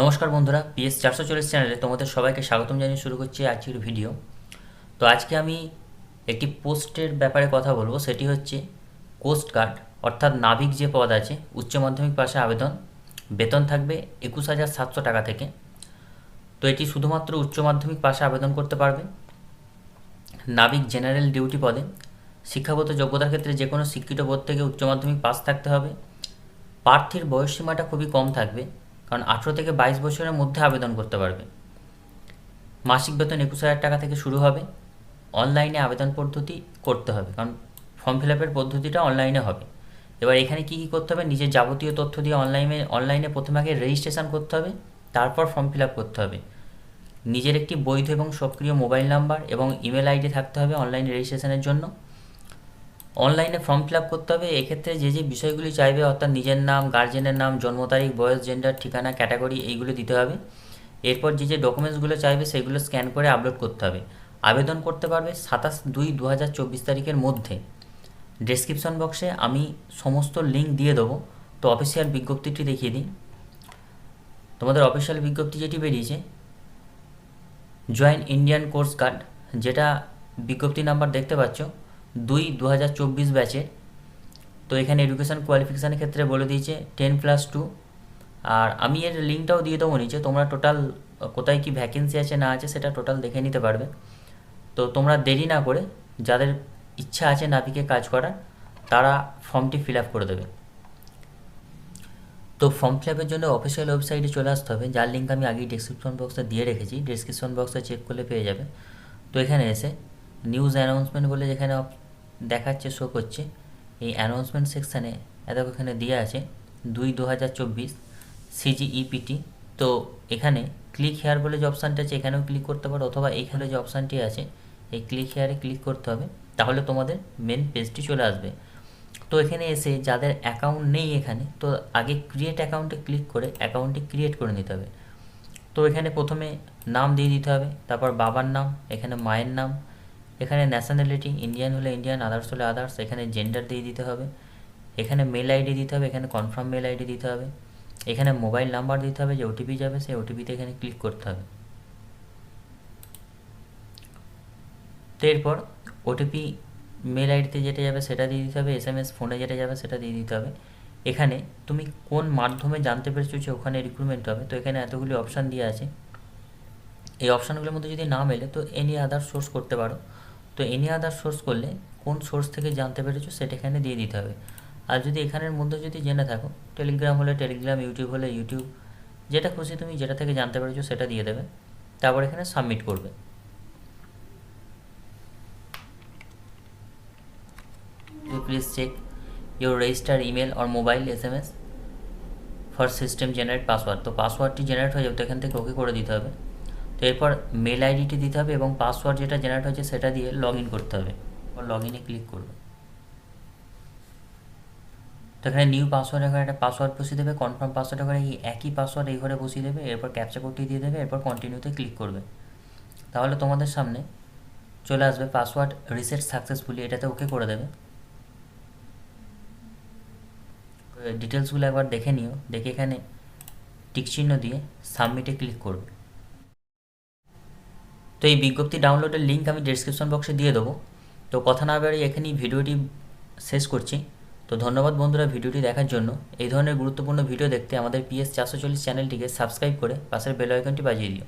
নমস্কার বন্ধুরা, পিএস চারশো চল্লিশ চ্যানেলে তোমাদের সবাইকে স্বাগতম জানিয়ে শুরু করছি আজকের ভিডিও। তো আজকে আমি একটি পোস্টের ব্যাপারে কথা বলব, সেটি হচ্ছে কোস্ট গার্ড অর্থাৎ নাবিক যে পদ আছে, উচ্চ মাধ্যমিক পাশে আবেদন, বেতন থাকবে একুশ হাজার সাতশো টাকা থেকে। তো এটি শুধুমাত্র উচ্চ মাধ্যমিক পাশে আবেদন করতে পারবে। নাবিক জেনারেল ডিউটি পদে, শিক্ষাগত যোগ্যতার ক্ষেত্রে যে কোনো শিক্ষিত বোর্ড থেকে উচ্চ মাধ্যমিক পাস থাকতে হবে। প্রার্থীর বয়সসীমাটা খুবই কম থাকবে। কারণ আঠেরো থেকে বাইশ বছরের মধ্যে আবেদন করতে পারবে। মাসিক বেতন একুশ হাজার টাকা থেকে শুরু হবে। অনলাইনে আবেদন পদ্ধতি করতে হবে, কারণ ফর্ম ফিল আপের পদ্ধতিটা অনলাইনে হবে। এবার এখানে কী কী করতে হবে? নিজের যাবতীয় তথ্য দিয়ে অনলাইনে অনলাইনে প্রথমে আগে রেজিস্ট্রেশন করতে হবে, তারপর ফর্ম ফিল আপ করতে হবে। নিজের একটি বৈধ এবং সক্রিয় মোবাইল নাম্বার এবং ইমেল আইডি থাকতে হবে অনলাইন রেজিস্ট্রেশনের জন্য। অনলাইনে ফর্ম ফিল করতে হবে। এক্ষেত্রে যে যে বিষয়গুলি চাইবে, অর্থাৎ নিজের নাম গার্জেনের নাম, জন্ম তারিখ, বয়স জেন্ডার ঠিকানা ক্যাটাগরি এইগুলো দিতে হবে। এরপর যে যে ডকুমেন্টসগুলো চাইবে, সেগুলো স্ক্যান করে আপলোড করতে হবে। আবেদন করতে পারবে সাতাশ দুই দু তারিখের মধ্যে। ডেসক্রিপশন বক্সে আমি সমস্ত লিঙ্ক দিয়ে দেবো। তো অফিসিয়াল বিজ্ঞপ্তিটি দেখিয়ে দিন তোমাদের অফিসিয়াল বিজ্ঞপ্তি যেটি বেরিয়েছে জয়েন ইন্ডিয়ান কোর্স গার্ড যেটা বিজ্ঞপ্তি নাম্বার দেখতে পাচ্ছ দুই দু হাজার চব্বিশ ব্যাচে। তো এখানে এডুকেশান কোয়ালিফিকেশানের ক্ষেত্রে বলে দিয়েছে টেন প্লাস টু আর আমি এর লিঙ্কটাও দিয়ে দেবো নিচে। তোমরা টোটাল কোথায় কি ভ্যাকেন্সি আছে, না আছে, সেটা টোটাল দেখে নিতে পারবে। তো তোমরা দেরি না করে যাদের ইচ্ছা আছে নাবিকে কাজ করার, তারা ফর্মটি ফিল আপ করে দেবে। তো ফর্ম ফিল আপের জন্য অফিসিয়াল ওয়েবসাইটে চলে আসতে হবে। যার লিঙ্ক আমি আগেই ডিসক্রিপশন বক্সে দিয়ে রেখেছি। ডিসক্রিপশন বক্সে চেক করলে পেয়ে যাবে। তো এখানে এসে নিউজ অ্যানাউন্সমেন্ট বলে যেখানে দেখাচ্ছে শো করছে, এই অ্যানাউন্সমেন্ট সেকশানে এত এখানে দিয়ে আছে, দুই দু হাজার চব্বিশ সিজিইপিটি তো এখানে ক্লিক হেয়ার বলে যে অপশানটা আছে, এখানেও ক্লিক করতে পারো, অথবা এইখানে যে অপশানটি আছে, এই ক্লিক হেয়ারে ক্লিক করতে হবে, তাহলে তোমাদের মেন পেজটি চলে আসবে। তো এখানে এসে যাদের অ্যাকাউন্ট নেই এখানে, তো আগে ক্রিয়েট অ্যাকাউন্টে ক্লিক করে অ্যাকাউন্টটি ক্রিয়েট করে নিতে হবে। তো এখানে প্রথমে নাম দিয়ে দিতে হবে, তারপর বাবার নাম, এখানে মায়ের নাম এখানে ন্যাশনালিটি ইন্ডিয়ান হলে ইন্ডিয়ান আদার্স হলে আদার্স এখানে জেন্ডার দিয়ে দিতে হবে। এখানে মেল আইডি দিতে হবে, এখানে কনফার্ম মেল আইডি দিতে হবে। এখানে মোবাইল নাম্বার দিতে হবে, যে ওটিপি যাবে, সেই ওটিপিতে এখানে ক্লিক করতে হবে। এরপর ওটিপি মেল আইডিতে যেটা যাবে, সেটা দিয়ে দিতে হবে। এস এম এস ফোনে যেটা যাবে, সেটা দিয়ে দিতে হবে। এখানে তুমি কোন মাধ্যমে জানতে পেরেছ যে ওখানে রিক্রুটমেন্ট হবে? তো এখানে এতগুলি অপশান দিয়ে আছে। এই অপশানগুলোর মধ্যে যদি না মেলে, তো এনি আদার সোর্স করতে পারো। তো এনি আদার সোর্স করলে কোন সোর্স থেকে জানতে পেরেছ সেটা এখানে দিয়ে দিতে হবে। আর যদি এখানের মধ্যে যদি জেনে থাকো টেলিগ্রাম হলে টেলিগ্রাম ইউটিউব হলে ইউটিউব যেটা খুশি তুমি যেটা থেকে জানতে পেরেছ সেটা দিয়ে দেবে, তারপর এখানে সাবমিট করবে। Please check your register email or mobile S M S for system generate password তো পাসওয়ার্ডটি জেনারেট হয়ে যাবে, তো এখান থেকে ওকে করে দিতে হবে। তো এরপর মেল আইডিটি দিতে হবে এবং পাসওয়ার্ড যেটা জেনারেট হয়েছে সেটা দিয়ে লগ করতে হবে। লগ ইনে ক্লিক করবে। তো এখানে নিউ পাসওয়ার্ড এখানে একটা পাসওয়ার্ড বসিয়ে দেবে কনফার্ম পাসওয়ার্ড এখানে এই একই পাসওয়ার্ড এই ঘরে বসিয়ে দেবে, এরপর ক্যাপচা কোডটি দিয়ে দেবে, এরপর কন্টিনিউতে ক্লিক করবে। তাহলে তোমাদের সামনে চলে আসবে পাসওয়ার্ড রিসেট সাকসেসফুলি এটাতে ওকে করে দেবে। ডিটেলসগুলো একবার দেখে নিও, দেখে এখানে টিকচিহ্ন দিয়ে সাবমিটে ক্লিক করবে। এই বিজ্ঞপ্তি ডাউনলোডের লিঙ্ক আমি ডিসক্রিপশন বক্সে দিয়ে দেবো। তো কথা না বেরিয়ে এখানেই ভিডিওটি শেষ করছি। তো ধন্যবাদ বন্ধুরা ভিডিওটি দেখার জন্য। এই ধরনের গুরুত্বপূর্ণ ভিডিও দেখতে আমাদের পিএস চারশো চল্লিশ চ্যানেলটিকে সাবস্ক্রাইব করে পাশের বেল আইকনটি বাজিয়ে দিও।